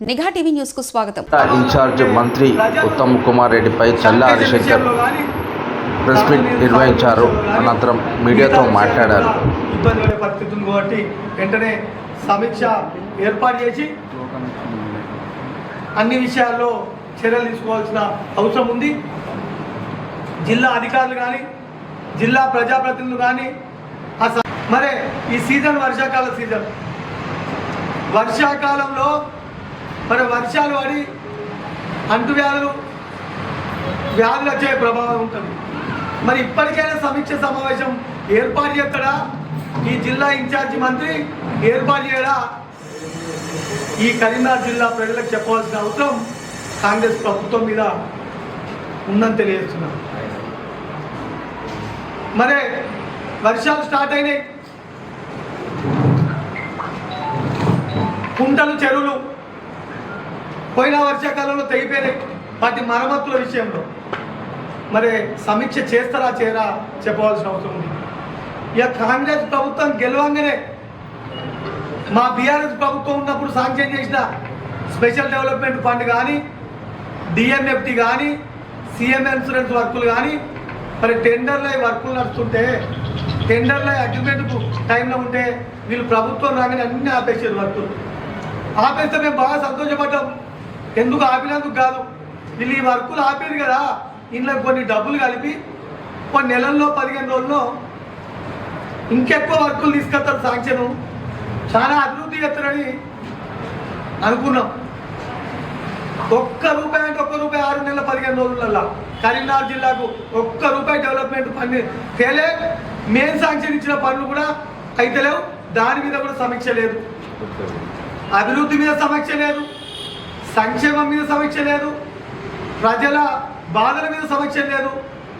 నిఘా టీవీ న్యూస్కు స్వాగతం. ఇన్ఛార్జ్ మంత్రి ఉత్తమ్ కుమార్ రెడ్డిపై చల్లా హరిశంకర్ ప్రెస్ మీట్ నిర్వహించారు. అనంతరం మీడియాతో మాట్లాడారు. ఇబ్బంది పడే పరిస్థితి ఉంది కాబట్టి వెంటనే సమీక్ష ఏర్పాటు చేసి అన్ని విషయాల్లో చర్యలు తీసుకోవాల్సిన అవసరం ఉంది. జిల్లా అధికారులు కానీ జిల్లా ప్రజాప్రతినిధులు కానీ మరి ఈ సీజన్ వర్షాకాల సీజన్. వర్షాకాలంలో మరి వర్షాలు పడి అంటువ్యాధులు వ్యాధులు వచ్చే ప్రభావం ఉంటుంది. మరి ఇప్పటికైనా సమీక్ష సమావేశం ఏర్పాటు చేస్తాడా? ఈ జిల్లా ఇన్ఛార్జి మంత్రి ఏర్పాటు చేయడా? ఈ కరీంనగర్ జిల్లా ప్రజలకు చెప్పవలసిన అవసరం కాంగ్రెస్ ప్రభుత్వం మీద ఉందని తెలియజేస్తున్నాం. మరి వర్షాలు స్టార్ట్ అయినాయి. కుంటలు చెరువులు పోయిన వర్షాకాలంలో తెగిపోయినాయి. వాటి మరమ్మతుల విషయంలో. మరి సమీక్ష చేస్తారా చేయరా చెప్పవలసిన అవసరం ఉంది. ఇక కాంగ్రెస్ ప్రభుత్వం గెలవంగానే మా బీఆర్ఎస్ ప్రభుత్వం ఉన్నప్పుడు శాంక్షన్ చేసిన స్పెషల్ డెవలప్మెంట్ ఫండ్ కానీ డిఎంఎఫ్టి కానీ సీఎం ఇన్సూరెన్స్ వర్కులు కానీ మరి టెండర్లో వర్కులు నడుస్తుంటే టెండర్లో అగ్రిమెంట్కు టైంలో ఉంటే వీళ్ళు ప్రభుత్వం రాగానే అన్ని ఆపేసారు వర్కులు. ఆపేస్తే మేము బాగా సంతోషపడ్డాం. ఎందుకు ఆపినందుకు కాదు? వీళ్ళు ఈ వర్కులు ఆపారు కదా ఇంట్లో కొన్ని డబ్బులు కలిపి కొన్ని నెలల్లో పదిహేను రోజుల్లో ఇంకెక్కువ వర్కులు తీసుకొస్తారు శాంక్షన్ చాలా అభివృద్ధి చేస్తారని అనుకున్నాం. ఒక్క రూపాయి అంటే ఒక్క రూపాయి ఆరు నెలల పదిహేను రోజులల్లా. కరీంనగర్ జిల్లాకు ఒక్క రూపాయి డెవలప్మెంట్ పని తేలే మెయిన్ శాంక్షన్ ఇచ్చిన పనులు కూడా అయితే లేవు. దాని మీద కూడా సమీక్ష లేదు. అభివృద్ధి మీద సమీక్ష లేదు. సంక్షేమం మీద సమీక్ష లేదు. ప్రజల బాధల మీద సమీక్ష లేదు.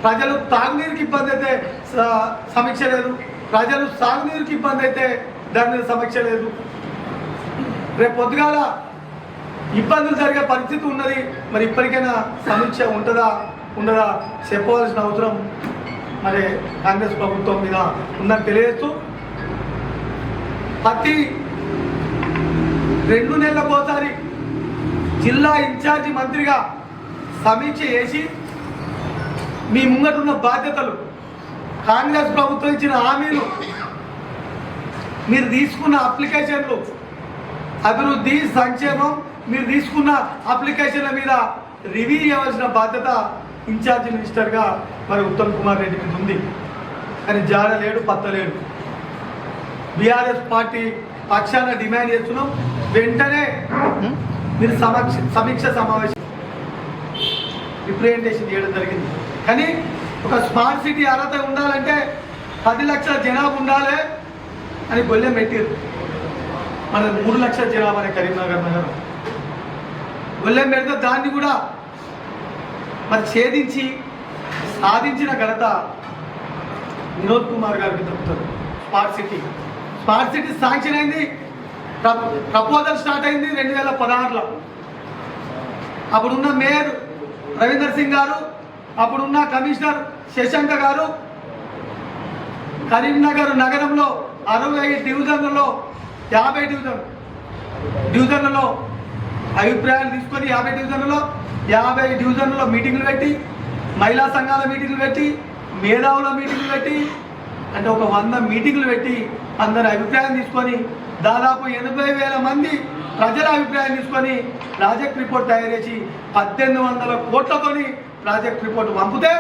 ప్రజలు తాగునీరుకి ఇబ్బంది అయితే సమీక్ష లేదు. ప్రజలు సాగునీరుకి ఇబ్బంది అయితే దాని మీద సమీక్ష లేదు. రేపు పొద్దుగాల ఇబ్బందులు జరిగే పరిస్థితి ఉన్నది. మరి ఇప్పటికైనా సమీక్ష ఉంటుందా? ఉండదా? చెప్పవలసిన అవసరం మరి కాంగ్రెస్ ప్రభుత్వం మీద ఉందని తెలియజేస్తూ ప్రతి రెండు నెలలకోసారి జిల్లా ఇన్ఛార్జి మంత్రిగా సమీక్ష చేసి మీ ముంగటున్న బాధ్యతలు కాంగ్రెస్ ప్రభుత్వం ఇచ్చిన హామీలు మీరు తీసుకున్న అప్లికేషన్లు అభివృద్ధి సంక్షేమం మీరు తీసుకున్న అప్లికేషన్ల మీద రివ్యూ చేయవలసిన బాధ్యత ఇన్ఛార్జి మినిస్టర్గా మరి ఉత్తమ్ కుమార్ రెడ్డి మీద ఉంది. కానీ జాడ లేడు పత్తలేడు బీఆర్ఎస్ పార్టీ పక్షాన డిమాండ్ చేస్తున్నాం. వెంటనే మీరు సమక్ష సమీక్ష సమావేశం రిప్రజెంటేషన్ చేయడం జరిగింది. కానీ ఒక స్మార్ట్ సిటీ అర్హత ఉండాలంటే పది లక్షల జనాభా ఉండాలి అని గొల్లెం పెట్టారు మన మూడు లక్షల జనాభా అనే కరీంనగర్ నగరం. గొల్లెం పెడితే దాన్ని కూడా మరి ఛేదించి సాధించిన ఘనత వినోద్ కుమార్ గారికి దక్కుతుంది. Smart city smart city sanction అయింది. ప్రపోజల్ స్టార్ట్ అయింది రెండు వేల పదహారులో. అప్పుడున్న మేయర్ రవీందర్ సింగ్ గారు అప్పుడున్న కమిషనర్ శశాంక గారు కరీంనగర్ నగరంలో అరవై డివిజన్లలో యాభై డివిజన్ డివిజన్లలో అభిప్రాయాలు తీసుకొని యాభై డివిజన్లలో యాభై డివిజన్లలో మీటింగ్లు పెట్టి మహిళా సంఘాల మీటింగ్లు పెట్టి మేధావుల మీటింగ్లు పెట్టి అంటే ఒక వంద మీటింగ్లు పెట్టి అందరి అభిప్రాయం తీసుకొని దాదాపు ఎనభై వేల మంది ప్రజల అభిప్రాయం తీసుకొని ప్రాజెక్ట్ రిపోర్ట్ తయారు చేసి పద్దెనిమిది వందల కోట్లతోని ప్రాజెక్ట్ రిపోర్ట్ పంపితే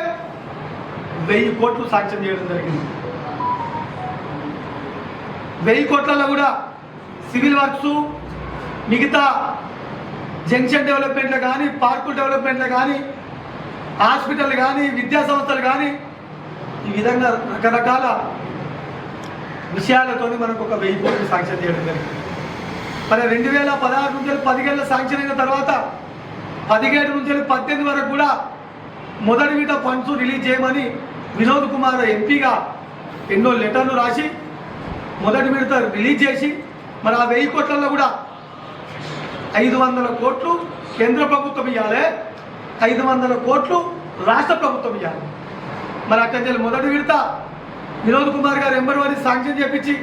వెయ్యి కోట్లు సాక్ష్యం చేయడం జరిగింది. వెయ్యి కోట్లలో కూడా సివిల్ వర్క్స్ మిగతా జంక్షన్ డెవలప్మెంట్లు కానీ పార్కు డెవలప్మెంట్లు కానీ హాస్పిటల్ కానీ విద్యా సంస్థలు కానీ ఈ విధంగా రకరకాల విషయాలతో మనకు ఒక వెయ్యి కోట్లు శాంక్షన్ చేయడం జరిగింది. మరి రెండు వేల పదహారు నుంచి పదిహేళ్ళ శాంక్షన్ అయిన తర్వాత పదిహేడు నుంచి పద్దెనిమిది వరకు కూడా మొదటి విడత ఫండ్స్ రిలీజ్ చేయమని వినోద్ కుమార్ ఎంపీగా ఎన్నో లెటర్లు రాసి మొదటి విడత రిలీజ్ చేసి మరి ఆ వెయ్యి కోట్లలో కూడా ఐదు వందల కోట్లు కేంద్ర ప్రభుత్వం ఇవ్వాలి ఐదు వందల కోట్లు రాష్ట్ర ప్రభుత్వం ఇవ్వాలి మరి అక్కడి మొదటి విడత వినోద్ కుమార్ గారు ఎంబర్వారి శాంక్షన్ చేపించి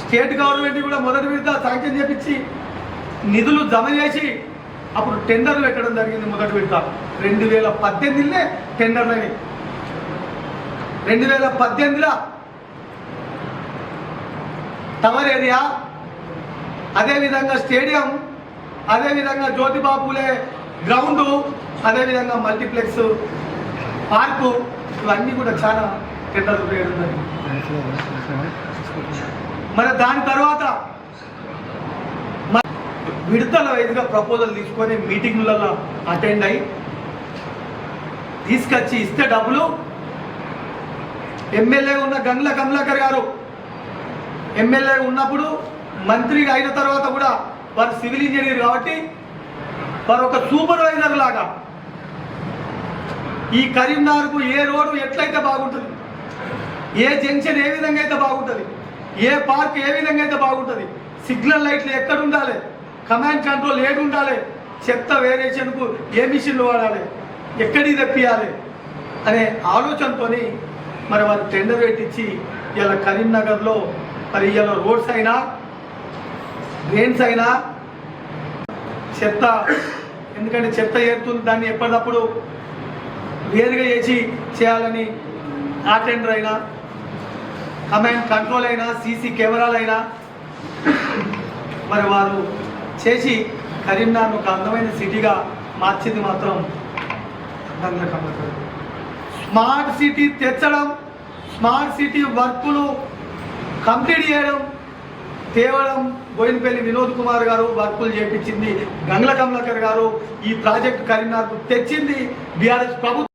స్టేట్ గవర్నమెంట్ కూడా మొదటి విడత శాంక్షన్ చేపించి నిధులు జమ చేసి అప్పుడు టెండర్లు పెట్టడం జరిగింది మొదటి విడత. రెండు వేల పద్దెనిమిదిలో టెండర్లు అయినాయి. రెండు వేల పద్దెనిమిదిలో టవర్ ఏరియా అదేవిధంగా స్టేడియం అదేవిధంగా జ్యోతిబాపులే గ్రౌండు అదేవిధంగా మల్టీప్లెక్స్ పార్కు ఇవన్నీ కూడా చాలా వేయడం మరి దాని తర్వాత విడతల వైదుగా ప్రపోజల్ తీసుకొని మీటింగ్లలో అటెండ్ అయ్యి తీసుకొచ్చి ఇస్తే డబ్బులు. ఎమ్మెల్యే ఉన్న గంగ్ల కమలాకర్ గారు ఎమ్మెల్యే ఉన్నప్పుడు మంత్రిగా అయిన తర్వాత కూడా వారు సివిల్ ఇంజనీర్ కాబట్టి వారు ఒక సూపర్వైజర్ లాగా ఈ కరీంనగర్కు ఏ రోడ్డు ఎట్లయితే బాగుంటుంది ఏ జంక్షన్ ఏ విధంగా అయితే బాగుంటుంది ఏ పార్క్ ఏ విధంగా అయితే బాగుంటుంది సిగ్నల్ లైట్లు ఎక్కడ ఉండాలి కమాండ్ కంట్రోల్ ఏడు ఉండాలి చెత్త వేరియేషన్కు ఏ మిషన్లు వాడాలి ఎక్కడికి తెప్పియాలి అనే ఆలోచనతోని మరి వారు టెండర్ పెట్టించి ఇలా కరీంనగర్లో మరి ఇలా రోడ్స్ అయినా డ్రైన్స్ అయినా చెత్త ఎందుకంటే చెత్త ఏరుతుంది దాన్ని ఎప్పటికప్పుడు వేరుగా చేసి చేయాలని ఆ టెండర్ అయినా కమాండ్ కంట్రోల్ అయినా సీసీ కెమెరాలు అయినా. మరి వారు చేసి కరీంనగర్ ఒక అందమైన సిటీగా మార్చింది మాత్రం స్మార్ట్ సిటీ తెచ్చడం స్మార్ట్ సిటీ వర్క్లు కంప్లీట్ చేయడం తేవడం బోయినపల్లి వినోద్ కుమార్ గారు వర్కులు చేపించింది గంగల కమలాకర్ గారు. ఈ ప్రాజెక్ట్ కరీంనగర్కు తెచ్చింది బీఆర్ఎస్ ప్రభుత్వం.